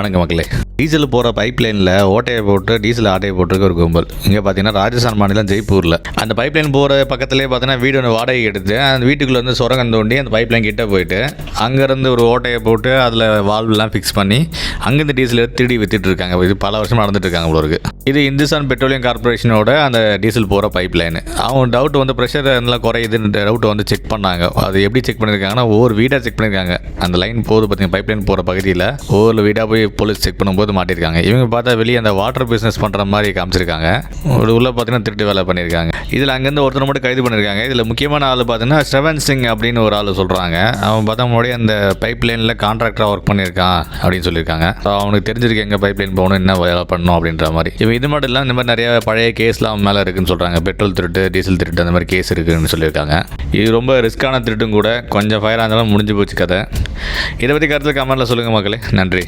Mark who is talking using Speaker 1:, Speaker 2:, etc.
Speaker 1: வணக்கம் மக்களே. டீசல் போகிற பைப் லைனில் ஓட்டையை போட்டு டீசல் ஆட்டையை போட்டிருக்க ஒரு கும்பல். இங்கே பார்த்தீங்கன்னா ராஜஸ்தான் மாநிலம் ஜெய்ப்பூரில். அந்த பைப் லைன் போகிற பக்கத்துலேயே பார்த்தீங்கன்னா வீடு ஒன்று வாடகை எடுத்து அந்த வீட்டுக்குள்ளே வந்து சுரங்கம் தோண்டி அந்த பைப் லைன் கிட்ட போயிட்டு அங்கேருந்து ஒரு ஓட்டையை போட்டு அதில் வால்வ்லாம் ஃபிக்ஸ் பண்ணி அங்கேருந்து டீசல் எடுத்து திருடி வித்துட்டு இருக்காங்க. இது பல வருஷம் நடந்துட்டு இருக்காங்க உங்களுக்கு இது இந்துஸ்தான் பெட்ரோலியம் கார்பரேஷனோட அந்த டீசல் போகிற பைப் லைன் அவங்க டவுட் வந்து ப்ரெஷர் நல்லா குறையுதுன்ற டவுட்டை வந்து செக் பண்ணாங்க. அது எப்படி செக் பண்ணியிருக்காங்கன்னா ஒவ்வொரு வீடாக செக் பண்ணியிருக்காங்க அந்த லைன் போகுது பார்த்தீங்கன்னா பைப் லைன் போகிற பகுதியில். ஒவ்வொரு வீடாக போய் போலீஸ் செக் பண்ணும்போது மாட்டியிருக்காங்க இவங்க பார்த்தா வெளியே அந்த வாட்டர் பிஸ்னஸ் பண்ணுற மாதிரி காமிச்சிருக்காங்க. ஒரு உள்ளே பார்த்தீங்கன்னா திருட்டு வேலை பண்ணியிருக்காங்க இதில் அங்கேருந்து ஒருத்தர் மட்டும் கைது பண்ணியிருக்காங்க இதில் முக்கியமான ஆள் பார்த்தீங்கன்னா ஸ்ரவன் சிங் அப்படின்னு ஒரு ஆள் சொல்கிறாங்க அவன் பார்த்தா முன்னாடி அந்த பைப் லைனில் கான்ட்ராக்டராக ஒர்க் பண்ணியிருக்கான் அப்படின்னு சொல்லியிருக்காங்க. ஸோ அவனுக்கு தெரிஞ்சிருக்கு எங்கே பைப் லைன் போகணும் என்ன வேலை பண்ணணும் அப்படின்ற மாதிரி. இவன் இது மட்டும் இல்லாமல் இந்த மாதிரி நிறைய பழைய கேஸ்லாம் அவன் மேலே இருக்குன்னு சொல்கிறாங்க பெட்ரோல் திருட்டு டீசல் திருட்டு அந்த மாதிரி கேஸ் இருக்குன்னு சொல்லியிருக்காங்க. இது ரொம்ப ரிஸ்க்கான திருட்டும் கூட கொஞ்சம் ஃபயராக இருந்தாலும் முடிஞ்சு போச்சு கதை. இதை பற்றி கருத்தில் கமெண்ட்டில் சொல்லுங்கள் மக்களே. நன்றி.